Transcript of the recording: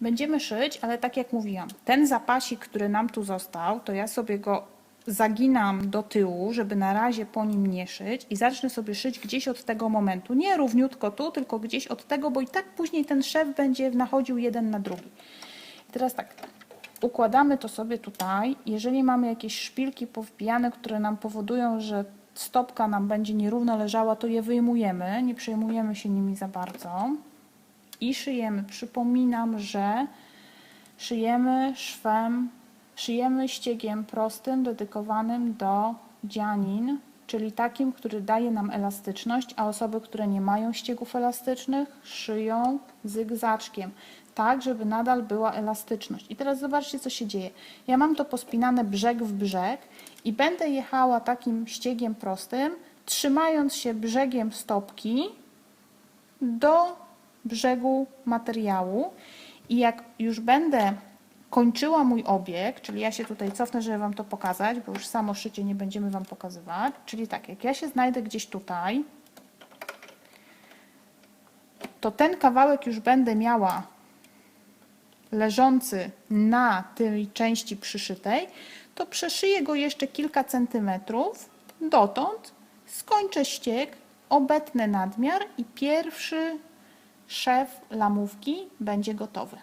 Będziemy szyć, ale tak jak mówiłam, ten zapasik, który nam tu został, to ja sobie go zaginam do tyłu, żeby na razie po nim nie szyć i zacznę sobie szyć gdzieś od tego momentu. Nie równiutko tu, tylko gdzieś od tego, bo i tak później ten szef będzie nachodził jeden na drugi. I teraz tak, układamy to sobie tutaj. Jeżeli mamy jakieś szpilki powbijane, które nam powodują, że stopka nam będzie nierówno leżała, to je wyjmujemy, nie przejmujemy się nimi za bardzo i szyjemy. Przypominam, że szyjemy szwem, szyjemy ściegiem prostym, dedykowanym do dzianin, czyli takim, który daje nam elastyczność, a osoby, które nie mają ściegów elastycznych, szyją zygzaczkiem, tak, żeby nadal była elastyczność. I teraz zobaczcie, co się dzieje. Ja mam to pospinane brzeg w brzeg i będę jechała takim ściegiem prostym, trzymając się brzegiem stopki, do brzegu materiału. I jak już będę kończyła mój obieg, czyli ja się tutaj cofnę, żeby Wam to pokazać, bo już samo szycie nie będziemy Wam pokazywać, czyli tak, jak ja się znajdę gdzieś tutaj, to ten kawałek już będę miała leżący na tej części przyszytej, to przeszyję go jeszcze kilka centymetrów. Dotąd, skończę ścieg, obetnę nadmiar i pierwszy szef lamówki będzie gotowy.